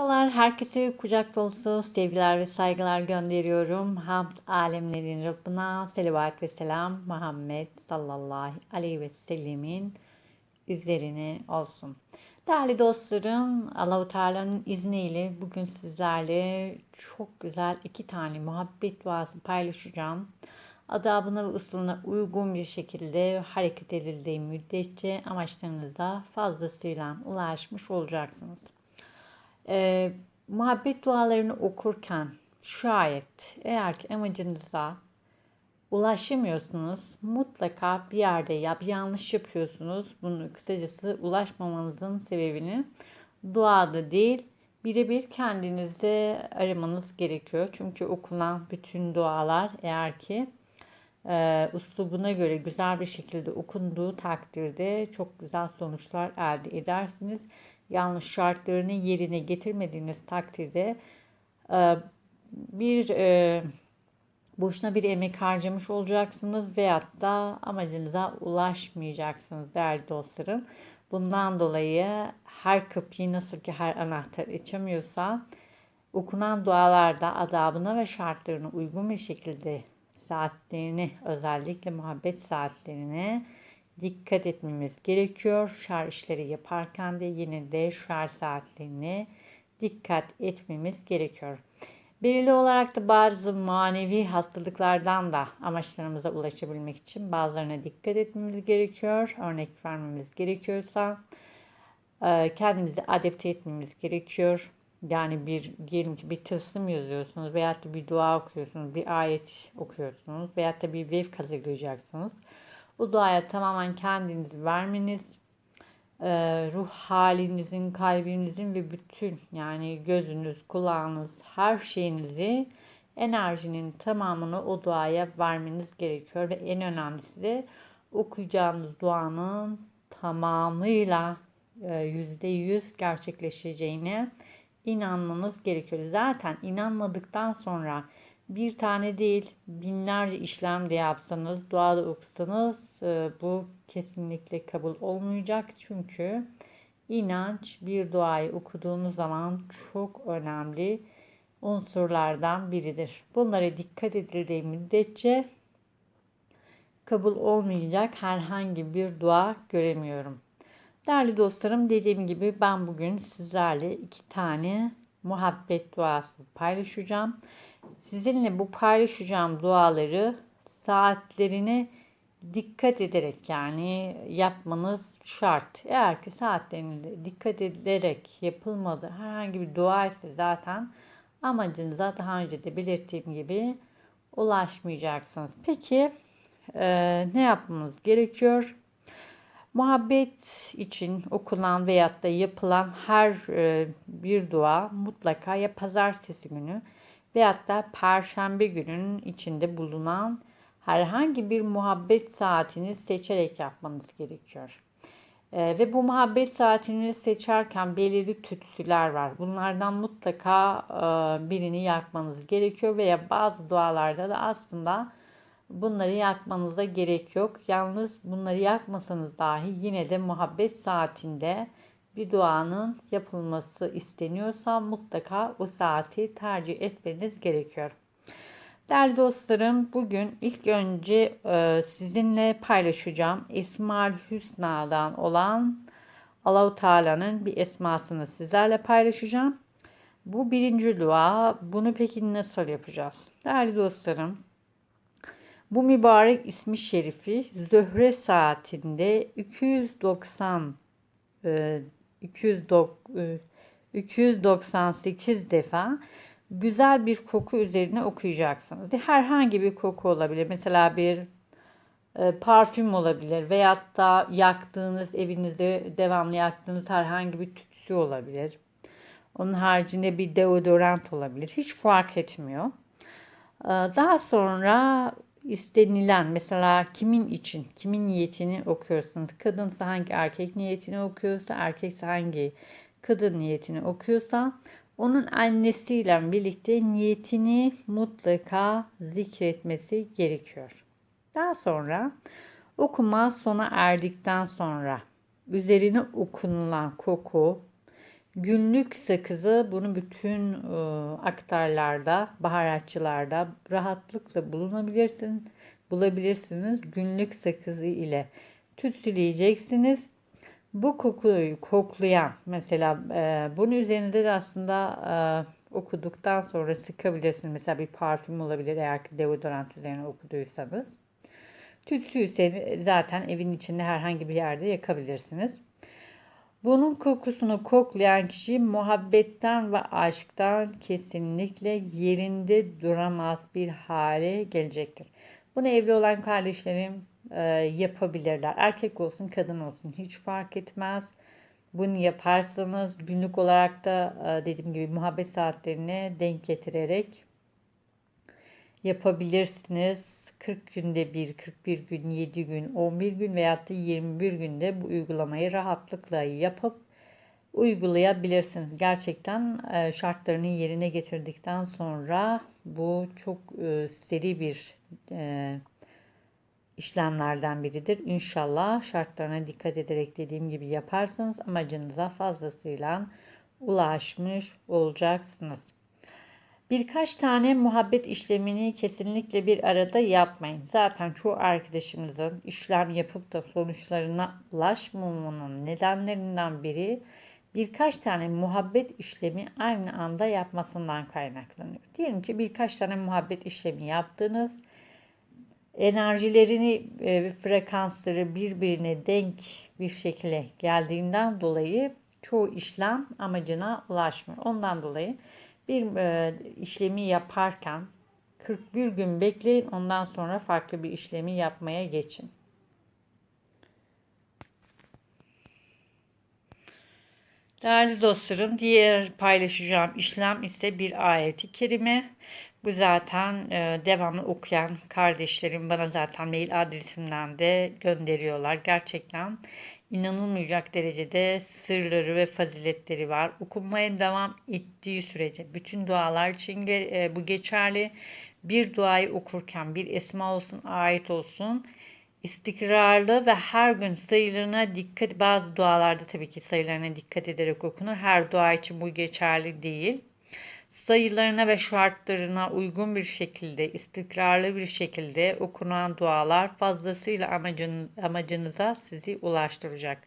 Merhabalar, herkese kucak dolusu sevgiler ve saygılar gönderiyorum. Hamd alemlerin Rabbına selavat ve selam Muhammed sallallahu aleyhi ve sellemin üzerine olsun. Değerli dostlarım, Allahu Teala'nın izniyle bugün sizlerle çok güzel iki tane muhabbet duası paylaşacağım. Adabına ve usulüne uygun bir şekilde hareket edildiği müddetçe amaçlarınıza fazlasıyla ulaşmış olacaksınız. Ee, muhabbet dualarını okurken şayet eğer ki amacınıza ulaşamıyorsunuz mutlaka bir yerde ya bir yanlış yapıyorsunuz. Bunu kısacası ulaşmamanızın sebebini duada değil birebir kendinizde aramanız gerekiyor. Çünkü okunan bütün dualar eğer ki e, uslubuna göre güzel bir şekilde okunduğu takdirde çok güzel sonuçlar elde edersiniz yanlış şartlarını yerine getirmediğiniz takdirde e, bir e, boşuna bir emek harcamış olacaksınız veyahut da amacınıza ulaşmayacaksınız değerli dostlarım. Bundan dolayı her kapıyı nasıl ki her anahtar açamıyorsa okunan dualarda adabına ve şartlarına uygun bir şekilde saatlerini özellikle muhabbet saatlerine dikkat etmemiz gerekiyor. Şar işleri yaparken de yine de şar saatlerine dikkat etmemiz gerekiyor. Belirli olarak da bazı manevi hastalıklardan da amaçlarımıza ulaşabilmek için bazılarına dikkat etmemiz gerekiyor. Örnek vermemiz gerekiyorsa e, kendimizi adapte etmemiz gerekiyor. Yani bir diyelim ki bir tılsım yazıyorsunuz veyahut da bir dua okuyorsunuz, bir ayet okuyorsunuz veyahut da bir vev hazırlayacaksınız. Bu duaya tamamen kendinizi vermeniz, e, ruh halinizin, kalbinizin ve bütün yani gözünüz, kulağınız, her şeyinizi enerjinin tamamını o duaya vermeniz gerekiyor ve en önemlisi de okuyacağınız duanın tamamıyla e, yüzde yüz gerçekleşeceğine inanmanız gerekiyor. Zaten inanmadıktan sonra bir tane değil binlerce işlem de yapsanız, dua da okusanız e, bu kesinlikle kabul olmayacak. Çünkü inanç bir duayı okuduğunuz zaman çok önemli unsurlardan biridir. Bunlara dikkat edildiği müddetçe kabul olmayacak herhangi bir dua göremiyorum. Değerli dostlarım dediğim gibi ben bugün sizlerle iki tane muhabbet duası paylaşacağım. Sizinle bu paylaşacağım duaları saatlerine dikkat ederek yani yapmanız şart. Eğer ki saatlerine dikkat edilerek yapılmadı herhangi bir dua ise zaten amacınıza daha önce de belirttiğim gibi ulaşmayacaksınız. Peki e, ne yapmamız gerekiyor? Muhabbet için okunan veyahut da yapılan her e, bir dua mutlaka ya pazartesi günü veyahut da perşembe gününün içinde bulunan herhangi bir muhabbet saatini seçerek yapmanız gerekiyor. Ee, ve bu muhabbet saatini seçerken belirli tütsüler var. Bunlardan mutlaka e, birini yakmanız gerekiyor veya bazı dualarda da aslında bunları yakmanıza gerek yok. Yalnız bunları yakmasanız dahi yine de muhabbet saatinde bir duanın yapılması isteniyorsa mutlaka o saati tercih etmeniz gerekiyor. Değerli dostlarım bugün ilk önce e, sizinle paylaşacağım Esma-ül Hüsna'dan olan Allahu Teala'nın bir esmasını sizlerle paylaşacağım. Bu birinci dua. Bunu peki nasıl yapacağız? Değerli dostlarım, bu mübarek ismi şerifi Zöhre saatinde 290 e, 298 e, defa güzel bir koku üzerine okuyacaksınız. Herhangi bir koku olabilir. Mesela bir e, parfüm olabilir veyahut da yaktığınız evinizde devamlı yaktığınız herhangi bir tütsü olabilir. Onun haricinde bir deodorant olabilir. Hiç fark etmiyor. E, daha sonra istenilen mesela kimin için, kimin niyetini okuyorsunuz. Kadınsa hangi erkek niyetini okuyorsa, erkekse hangi kadın niyetini okuyorsa onun annesiyle birlikte niyetini mutlaka zikretmesi gerekiyor. Daha sonra okuma sona erdikten sonra üzerine okunulan koku Günlük sakızı bunu bütün e, aktarlarda, baharatçılarda rahatlıkla bulunabilirsin, bulabilirsiniz. Günlük sakızı ile tütsüleyeceksiniz. Bu kokuyu koklayan mesela e, bunun üzerinde de aslında e, okuduktan sonra sıkabilirsiniz. Mesela bir parfüm olabilir eğer ki deodorant üzerine okuduysanız. Tütsüyü zaten evin içinde herhangi bir yerde yakabilirsiniz. Bunun kokusunu koklayan kişi muhabbetten ve aşktan kesinlikle yerinde duramaz bir hale gelecektir. Bunu evli olan kardeşlerim e, yapabilirler. Erkek olsun kadın olsun hiç fark etmez. Bunu yaparsanız günlük olarak da e, dediğim gibi muhabbet saatlerine denk getirerek yapabilirsiniz. 40 günde bir, 41 gün, 7 gün, 11 gün veya da 21 günde bu uygulamayı rahatlıkla yapıp uygulayabilirsiniz. Gerçekten e, şartlarını yerine getirdikten sonra bu çok e, seri bir e, işlemlerden biridir. İnşallah şartlarına dikkat ederek dediğim gibi yaparsanız amacınıza fazlasıyla ulaşmış olacaksınız. Birkaç tane muhabbet işlemini kesinlikle bir arada yapmayın. Zaten çoğu arkadaşımızın işlem yapıp da sonuçlarına ulaşmamanın nedenlerinden biri birkaç tane muhabbet işlemi aynı anda yapmasından kaynaklanıyor. Diyelim ki birkaç tane muhabbet işlemi yaptınız. Enerjilerini ve frekansları birbirine denk bir şekilde geldiğinden dolayı çoğu işlem amacına ulaşmıyor. Ondan dolayı bir e, işlemi yaparken 41 gün bekleyin ondan sonra farklı bir işlemi yapmaya geçin. Değerli dostlarım, diğer paylaşacağım işlem ise bir ayeti kerime. Bu zaten e, devamlı okuyan kardeşlerim bana zaten mail adresimden de gönderiyorlar. Gerçekten inanılmayacak derecede sırları ve faziletleri var. Okunmaya devam ettiği sürece bütün dualar için e, bu geçerli. Bir duayı okurken bir esma olsun, ayet olsun istikrarlı ve her gün sayılarına dikkat bazı dualarda tabii ki sayılarına dikkat ederek okunur. Her dua için bu geçerli değil sayılarına ve şartlarına uygun bir şekilde, istikrarlı bir şekilde okunan dualar fazlasıyla amacın, amacınıza sizi ulaştıracak.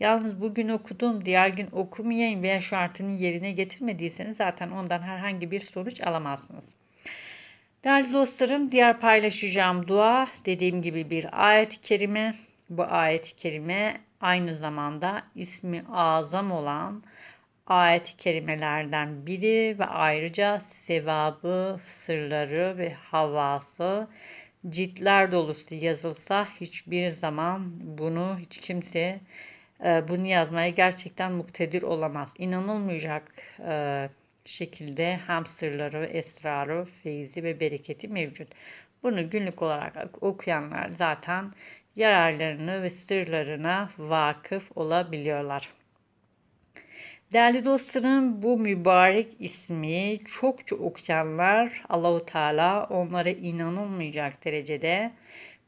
Yalnız bugün okudum, diğer gün okumayayım veya şartını yerine getirmediyseniz zaten ondan herhangi bir sonuç alamazsınız. Değerli dostlarım, diğer paylaşacağım dua dediğim gibi bir ayet-i kerime. Bu ayet-i kerime aynı zamanda ismi azam olan ayet-i kerimelerden biri ve ayrıca sevabı, sırları ve havası ciltler dolusu yazılsa hiçbir zaman bunu hiç kimse e, bunu yazmaya gerçekten muktedir olamaz. İnanılmayacak e, şekilde hem sırları, esrarı, feyzi ve bereketi mevcut. Bunu günlük olarak okuyanlar zaten yararlarını ve sırlarına vakıf olabiliyorlar. Değerli dostlarım bu mübarek ismi çokça okuyanlar Allahu Teala onlara inanılmayacak derecede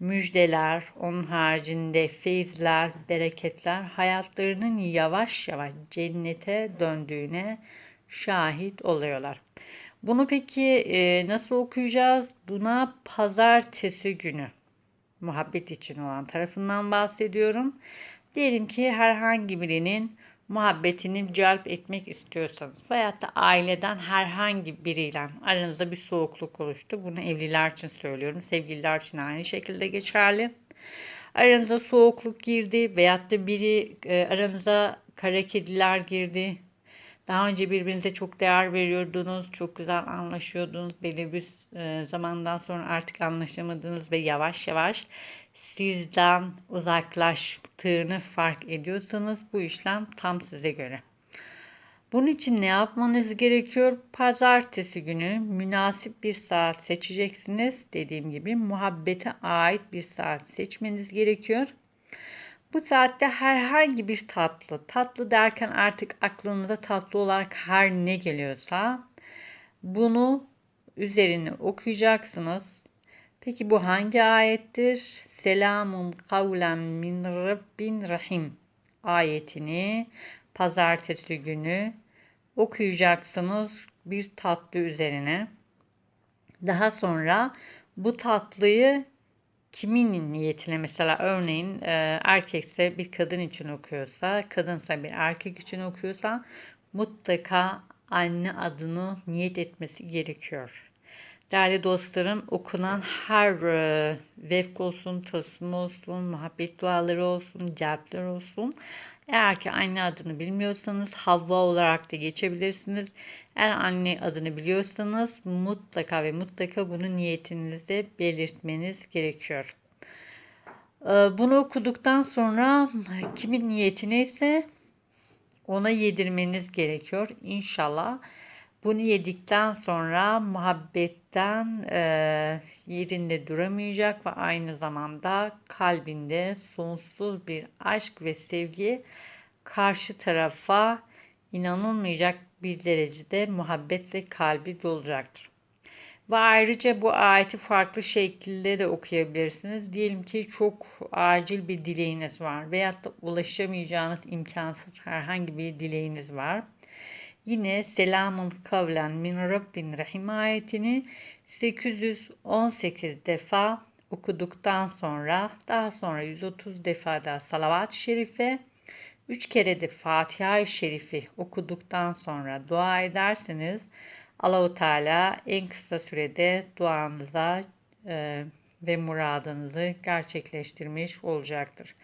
müjdeler, onun haricinde feyizler, bereketler hayatlarının yavaş yavaş cennete döndüğüne şahit oluyorlar. Bunu peki e, nasıl okuyacağız? Buna pazartesi günü muhabbet için olan tarafından bahsediyorum. Diyelim ki herhangi birinin muhabbetini celp etmek istiyorsanız veyahut da aileden herhangi biriyle aranızda bir soğukluk oluştu. Bunu evliler için söylüyorum. Sevgililer için aynı şekilde geçerli. Aranıza soğukluk girdi veyahut da biri e, aranıza kara kediler girdi. Daha önce birbirinize çok değer veriyordunuz, çok güzel anlaşıyordunuz. Belli bir e, zamandan sonra artık anlaşamadınız ve yavaş yavaş sizden uzaklaştığını fark ediyorsanız bu işlem tam size göre. Bunun için ne yapmanız gerekiyor? Pazartesi günü münasip bir saat seçeceksiniz. Dediğim gibi muhabbete ait bir saat seçmeniz gerekiyor. Bu saatte herhangi bir tatlı, tatlı derken artık aklınıza tatlı olarak her ne geliyorsa bunu üzerine okuyacaksınız. Peki bu hangi ayettir? Selamun kavlen min Rabbin rahim ayetini pazartesi günü okuyacaksınız bir tatlı üzerine. Daha sonra bu tatlıyı kimin niyetine mesela örneğin e, erkekse bir kadın için okuyorsa, kadınsa bir erkek için okuyorsa mutlaka anne adını niyet etmesi gerekiyor. Değerli dostlarım okunan her vefk olsun, tasım olsun, muhabbet duaları olsun, celpler olsun. Eğer ki anne adını bilmiyorsanız Havva olarak da geçebilirsiniz. Eğer anne adını biliyorsanız mutlaka ve mutlaka bunu niyetinizde belirtmeniz gerekiyor. E, bunu okuduktan sonra kimin niyeti neyse ona yedirmeniz gerekiyor. İnşallah bunu yedikten sonra muhabbetten e, yerinde duramayacak ve aynı zamanda kalbinde sonsuz bir aşk ve sevgi karşı tarafa inanılmayacak bir derecede muhabbetle kalbi dolacaktır. Ve ayrıca bu ayeti farklı şekilde de okuyabilirsiniz. Diyelim ki çok acil bir dileğiniz var veyahut da ulaşamayacağınız imkansız herhangi bir dileğiniz var. Yine selamun kavlen min Rabbin Rahim ayetini 818 defa okuduktan sonra daha sonra 130 defa da salavat-ı şerife 3 kere de Fatiha-i Şerifi okuduktan sonra dua ederseniz Allahu Teala en kısa sürede duanıza e, ve muradınızı gerçekleştirmiş olacaktır.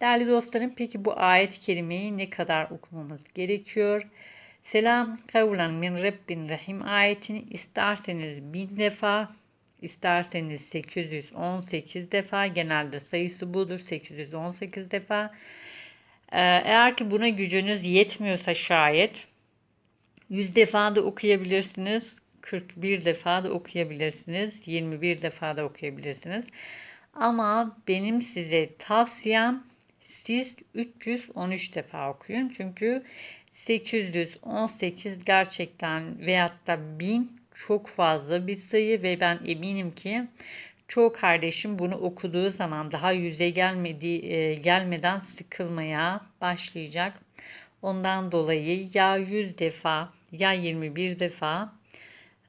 Değerli dostlarım peki bu ayet-i kerimeyi ne kadar okumamız gerekiyor? Selam kavlan min Rabbin Rahim ayetini isterseniz bin defa, isterseniz 818 defa, genelde sayısı budur 818 defa. Ee, eğer ki buna gücünüz yetmiyorsa şayet 100 defa da okuyabilirsiniz, 41 defa da okuyabilirsiniz, 21 defa da okuyabilirsiniz. Ama benim size tavsiyem siz 313 defa okuyun. Çünkü 818 gerçekten veyahut da 1000 çok fazla bir sayı ve ben eminim ki çoğu kardeşim bunu okuduğu zaman daha yüze gelmedi, e, gelmeden sıkılmaya başlayacak. Ondan dolayı ya 100 defa ya 21 defa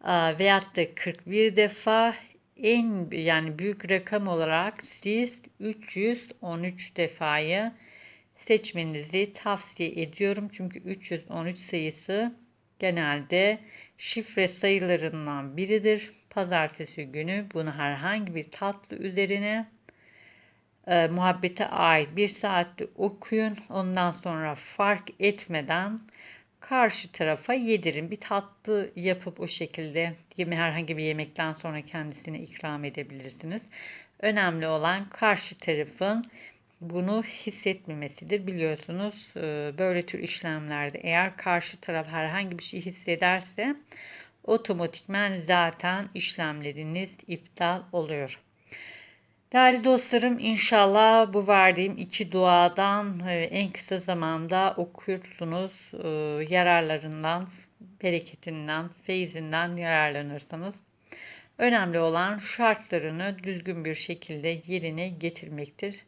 e, veyahut da 41 defa en yani büyük rakam olarak siz 313 defayı seçmenizi tavsiye ediyorum. Çünkü 313 sayısı genelde şifre sayılarından biridir. Pazartesi günü bunu herhangi bir tatlı üzerine e, muhabbete ait bir saatte okuyun. Ondan sonra fark etmeden karşı tarafa yedirin. Bir tatlı yapıp o şekilde yeme herhangi bir yemekten sonra kendisine ikram edebilirsiniz. Önemli olan karşı tarafın bunu hissetmemesidir. Biliyorsunuz e, böyle tür işlemlerde eğer karşı taraf herhangi bir şey hissederse otomatikmen zaten işlemleriniz iptal oluyor. Değerli dostlarım inşallah bu verdiğim iki duadan e, en kısa zamanda okursunuz. E, yararlarından, bereketinden, feyzinden yararlanırsanız. Önemli olan şartlarını düzgün bir şekilde yerine getirmektir.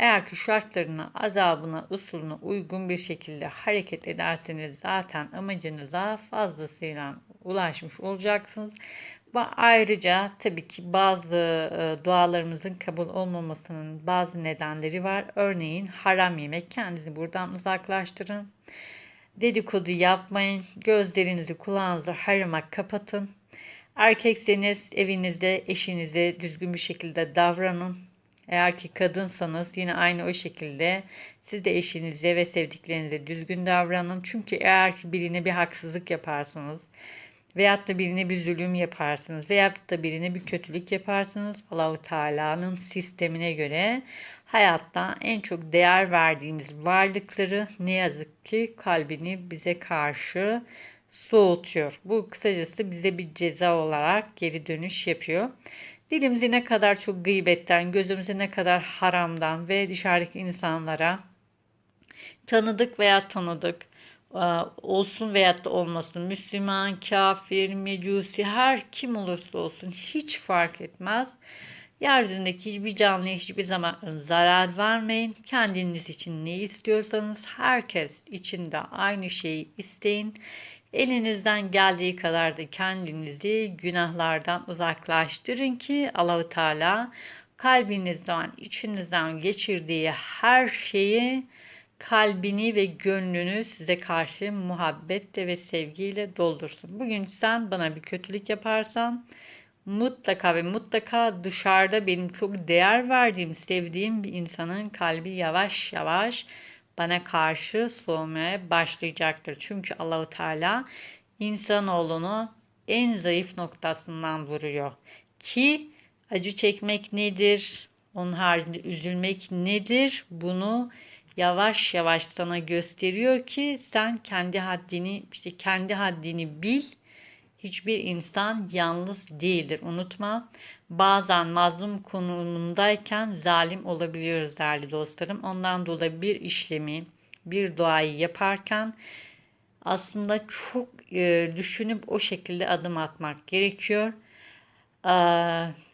Eğer ki şartlarına, adabına, usulüne uygun bir şekilde hareket ederseniz zaten amacınıza fazlasıyla ulaşmış olacaksınız. Ve ayrıca tabii ki bazı e, dualarımızın kabul olmamasının bazı nedenleri var. Örneğin haram yemek. Kendinizi buradan uzaklaştırın. Dedikodu yapmayın. Gözlerinizi kulağınızı harama kapatın. Erkekseniz evinizde eşinize düzgün bir şekilde davranın. Eğer ki kadınsanız yine aynı o şekilde siz de eşinize ve sevdiklerinize düzgün davranın. Çünkü eğer ki birine bir haksızlık yaparsınız veyahut da birine bir zulüm yaparsınız veyahut da birine bir kötülük yaparsınız Allahu Teala'nın sistemine göre hayatta en çok değer verdiğimiz varlıkları ne yazık ki kalbini bize karşı soğutuyor. Bu kısacası bize bir ceza olarak geri dönüş yapıyor. Dilimizi ne kadar çok gıybetten, gözümüzü ne kadar haramdan ve dışarıdaki insanlara tanıdık veya tanıdık e, olsun veya da olmasın Müslüman, kafir, mecusi her kim olursa olsun hiç fark etmez. Yeryüzündeki hiçbir canlıya hiçbir zaman zarar vermeyin. Kendiniz için ne istiyorsanız herkes için de aynı şeyi isteyin. Elinizden geldiği kadar da kendinizi günahlardan uzaklaştırın ki Allahu Teala kalbinizden, içinizden geçirdiği her şeyi kalbini ve gönlünü size karşı muhabbetle ve sevgiyle doldursun. Bugün sen bana bir kötülük yaparsan mutlaka ve mutlaka dışarıda benim çok değer verdiğim, sevdiğim bir insanın kalbi yavaş yavaş bana karşı soğumaya başlayacaktır. Çünkü Allahu Teala insanoğlunu en zayıf noktasından vuruyor. Ki acı çekmek nedir? Onun haricinde üzülmek nedir? Bunu yavaş yavaş sana gösteriyor ki sen kendi haddini işte kendi haddini bil. Hiçbir insan yalnız değildir. Unutma. Bazen mazlum konumundayken zalim olabiliyoruz değerli dostlarım. Ondan dolayı bir işlemi, bir duayı yaparken aslında çok e, düşünüp o şekilde adım atmak gerekiyor. Ee,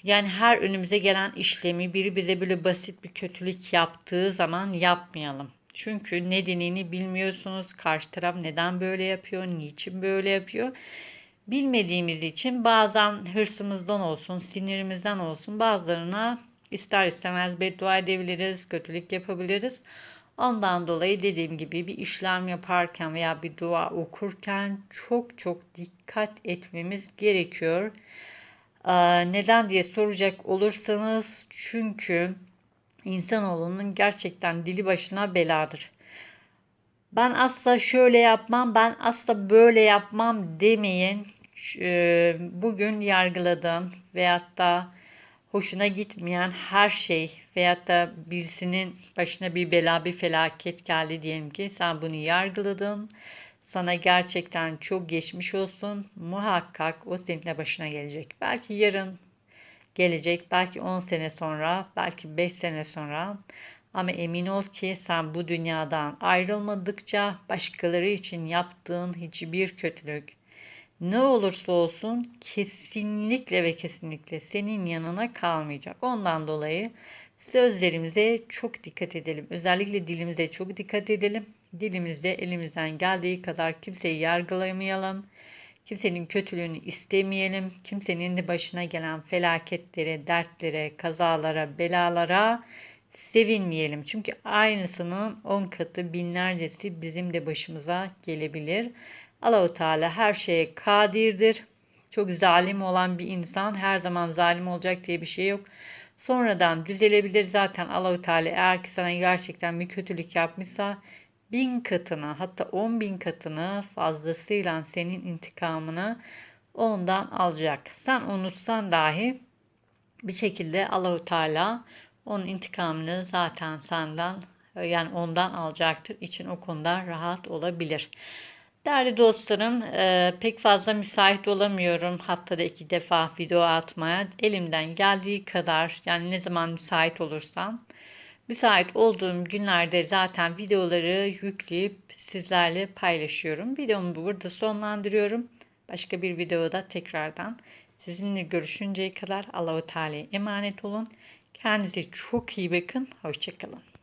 yani her önümüze gelen işlemi biri bize böyle basit bir kötülük yaptığı zaman yapmayalım. Çünkü nedenini bilmiyorsunuz. Karşı taraf neden böyle yapıyor, niçin böyle yapıyor. Bilmediğimiz için bazen hırsımızdan olsun, sinirimizden olsun bazılarına ister istemez beddua edebiliriz, kötülük yapabiliriz. Ondan dolayı dediğim gibi bir işlem yaparken veya bir dua okurken çok çok dikkat etmemiz gerekiyor. Neden diye soracak olursanız çünkü insanoğlunun gerçekten dili başına beladır. Ben asla şöyle yapmam, ben asla böyle yapmam demeyin. Bugün yargıladığın veyahut da hoşuna gitmeyen her şey veyahut da birisinin başına bir bela, bir felaket geldi diyelim ki sen bunu yargıladın sana gerçekten çok geçmiş olsun. Muhakkak o seninle başına gelecek. Belki yarın gelecek, belki 10 sene sonra, belki 5 sene sonra. Ama emin ol ki sen bu dünyadan ayrılmadıkça başkaları için yaptığın hiçbir kötülük ne olursa olsun kesinlikle ve kesinlikle senin yanına kalmayacak. Ondan dolayı sözlerimize çok dikkat edelim. Özellikle dilimize çok dikkat edelim dilimizde elimizden geldiği kadar kimseyi yargılamayalım. Kimsenin kötülüğünü istemeyelim. Kimsenin de başına gelen felaketlere, dertlere, kazalara, belalara sevinmeyelim. Çünkü aynısının on katı binlercesi bizim de başımıza gelebilir. Allahu Teala her şeye kadirdir. Çok zalim olan bir insan her zaman zalim olacak diye bir şey yok. Sonradan düzelebilir zaten Allahu Teala eğer ki sana gerçekten bir kötülük yapmışsa bin katını hatta on bin katını fazlasıyla senin intikamını ondan alacak. Sen unutsan dahi bir şekilde Allahu Teala onun intikamını zaten senden yani ondan alacaktır. İçin o konuda rahat olabilir. Değerli dostlarım e, pek fazla müsait olamıyorum haftada iki defa video atmaya. Elimden geldiği kadar yani ne zaman müsait olursam Müsait olduğum günlerde zaten videoları yükleyip sizlerle paylaşıyorum. Videomu burada sonlandırıyorum. Başka bir videoda tekrardan sizinle görüşünceye kadar Allahu Teala'ya emanet olun. Kendinize çok iyi bakın. Hoşçakalın.